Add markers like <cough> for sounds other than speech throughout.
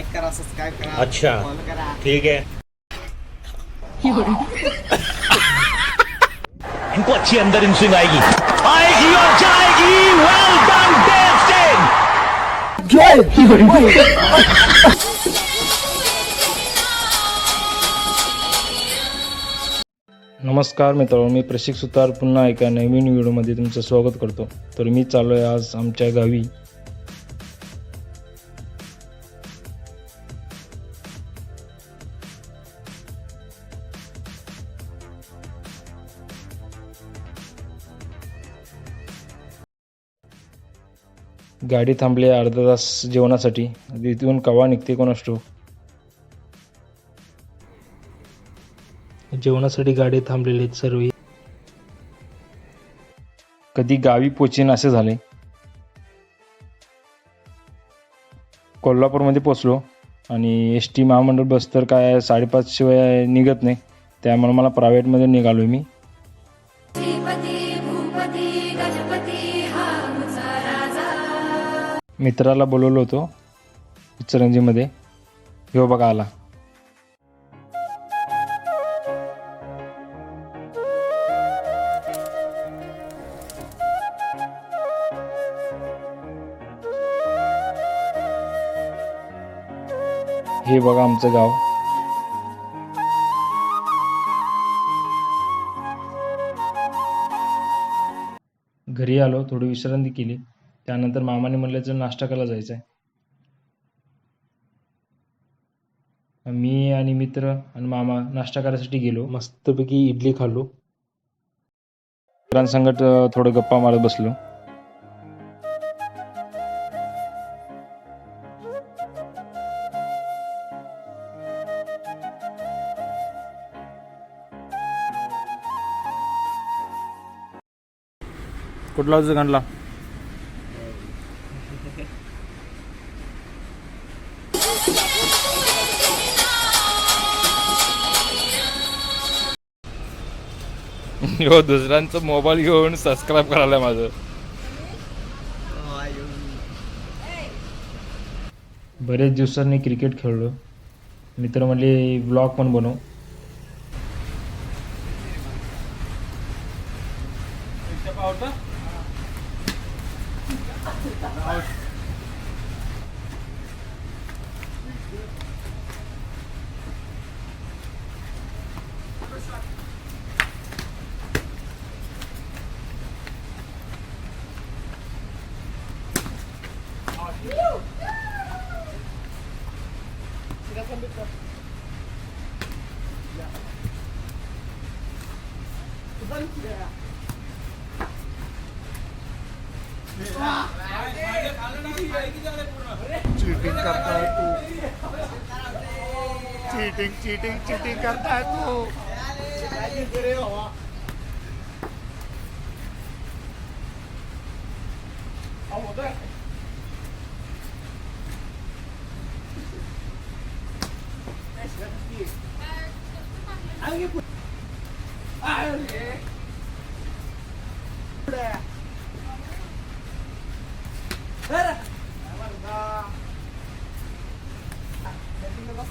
Like करा subscribe करा अच्छा. करा। ठीक है। <laughs> इनको अच्छी अंदर इंस्विंग आएगी। आएगी और जाएगी। वेल डन डेव नमस्कार मित्रांनो मी प्रशिक सुतार पुन्हा एका नवीन व्हिडिओमध्ये तुमचं स्वागत करतो. तर मी चाललो आहे आज आमच्या गावी. गाडी थांबली आहे अर्धा तास जेवणासाठी. तिथून कवा निघते कोण असतो? जेवणासाठी गाडी थांबलेली आहेत सर्व. कधी गावी पोचेन असे झाले. कोल्हापूरमध्ये पोचलो. आणि एस टी महामंडळ बस तर काय साडेपाच शिवाय निघत नाही. त्यामुळे मला प्रायव्हेटमध्ये निघालो मी. मित्राला बोलवलो होतो इचरंजीमध्ये ह्यो बघा आला. हे बघा आमचं गाव. घरी आलो थोडी विश्रांती केली. त्यानंतर मामाने म्हणलं तर नाश्ता करायला जायचं आहे मी आणि मित्र आणि मामा नाश्ता करायसाठी गेलो. मस्तपैकी इडली खाल्लो. मित्रांसंगत थोडं गप्पा मारत बसलो. कुठला होता गणला हो दुसऱ्यांचं मोबाईल घेऊन सबस्क्राईब करायला माझं. बरेच दिवसांनी क्रिकेट खेळलो. मित्र म्हणले ब्लॉग पण बनव चीटिंग करता है तू चीटिंग चीटिंग तू.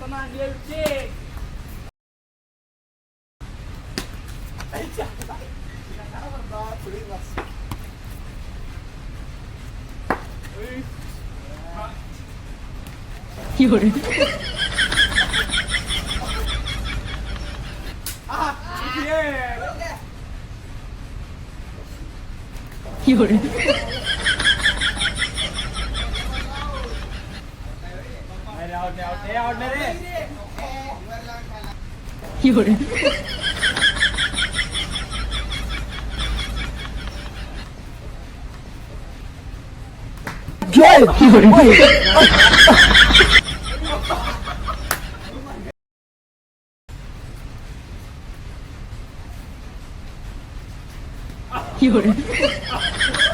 sana gelecek. 요래. 아, 예. 요래. करता है तू लाईक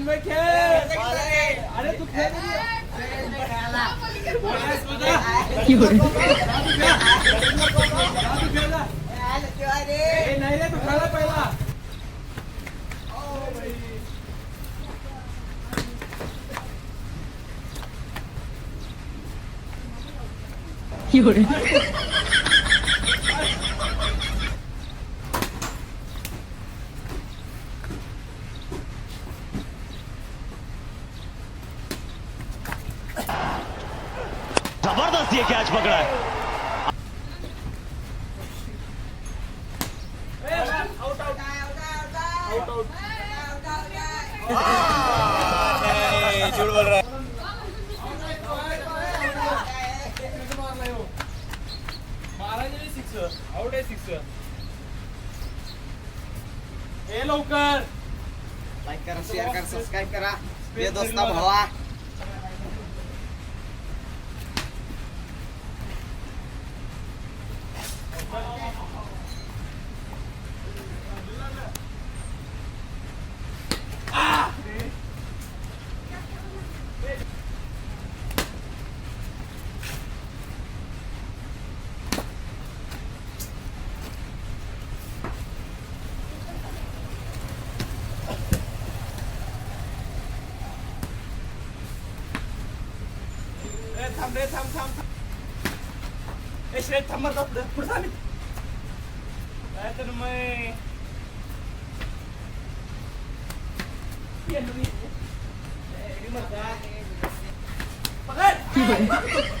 सी अरे तू खेळ नाही रे तू खेळा पहिला जबरदस्त ये कैच पकड़ा है आउट आहे सिक्स ए लवकर लाईक करा शेअर करा. सबस्क्राईब करा दोस्ता भावा. ए थांब रे थांब थांब. थांब ए श्रेय थांब मरतात पुढे थांब काय तर मग <laughs>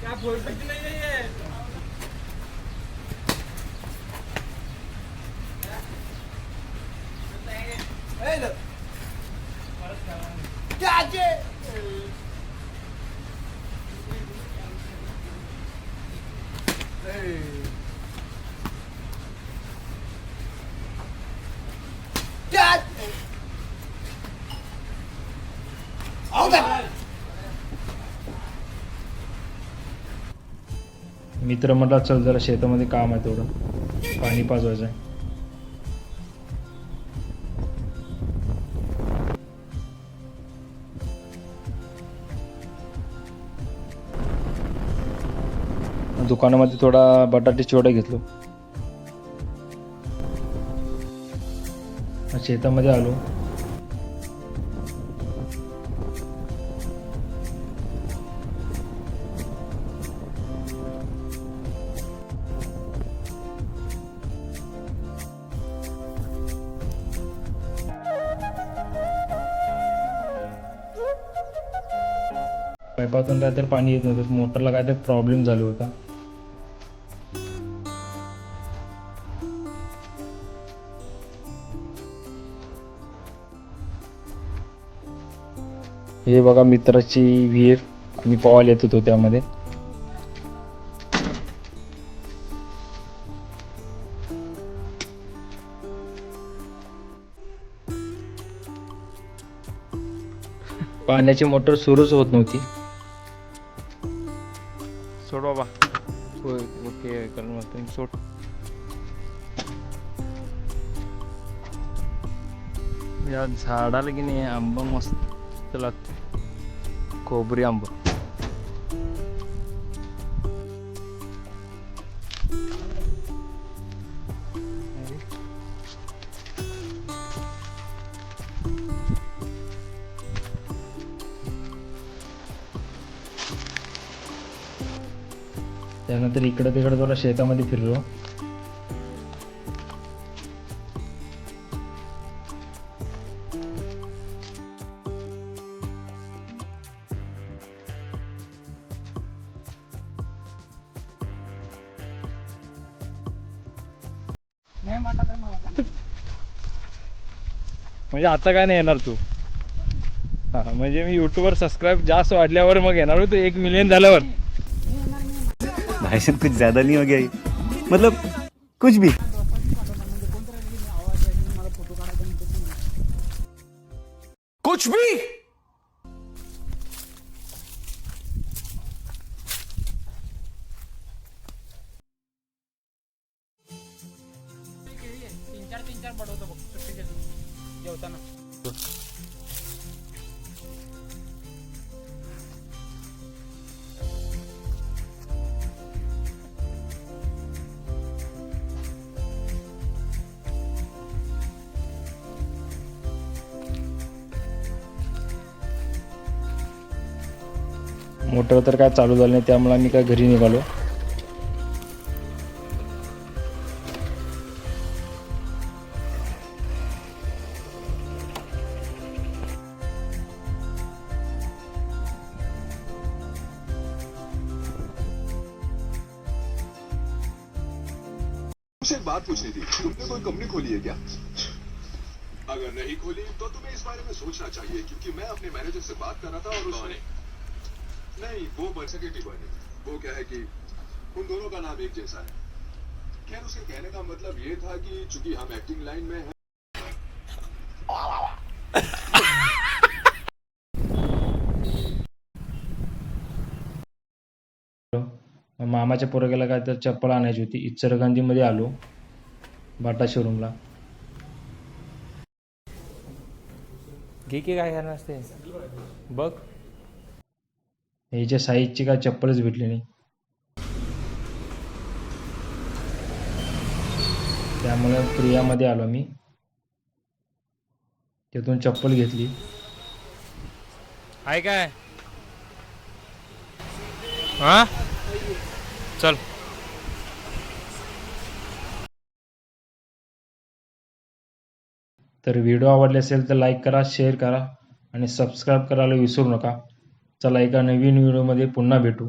क्या बोल सकते नहीं है ये मित्र म्हटला चल जरा शेतामध्ये काम आहे तेवढं. पाणी पाजवायचं आहे. दुकानामध्ये थोडा बटाटे चिवडा घेतलो. शेतामध्ये आलो. काहीतरी पाणी येत नव्हतं. मोटरला काहीतरी प्रॉब्लेम झाला होता. हे बघा मित्राची विहीर. मी पवायला येत होतो त्यामध्ये. पाण्याची मोटर सुरूच होत नव्हती. सोड बाबा होय ओके कारण मग सोड या झाडाला की नाही आंबा मस्त लागतो कोबरी आंबा त्यानंतर इकडं तिकडं जरा शेतामध्ये फिरलो. म्हणजे आता काय नाही येणार तू. हा म्हणजे मी युट्यूबवर सबस्क्राईब जास्त वाढल्यावर मग येणार होतो एक मिलियन झाल्यावर. साहब कुछ ज़्यादा नहीं हो गया ये? मतलब कुछ भी। कुछ भी। तीन चार तीन चार बडवतो बघ सुट्टीच्या जेवताना मोटर तर काय चालू झालं नाही त्यामुळे आम्ही काय घरी निघालो. एक बात पूछनी थी तुमने कोई कंपनी खोली है क्या? अगर नहीं खोली तो तुम्हें इस बारे में सोचना चाहिए क्योंकि मैं अपने मैनेजर से बात कर रहा था और उसने नहीं वो बन सके टिवानी वो क्या है कि उन दोनों का नाम एक जैसा है। खैर उसके कहने का मतलब ये था कि चूंकि हम एक्टिंग लाइन में हैं मामाच्या पोरग्याला काय तर चप्पल आणायची होती. इचरगंजीमध्ये आलो बाटा शोरूमला घे की काय करणार असते? बघ. ह्याच्या साईजची काय चप्पलच भेटली नाही. त्यामुळे प्रियामध्ये आलो मी. तिथून चप्पल घेतली. आहे काय? हा? चल. तर व्हिडिओ आवडले असेल तर लाईक करा शेअर करा आणि सबस्क्राईब करायला विसरू नका. चला एका नवीन व्हिडिओमध्ये पुन्हा भेटू.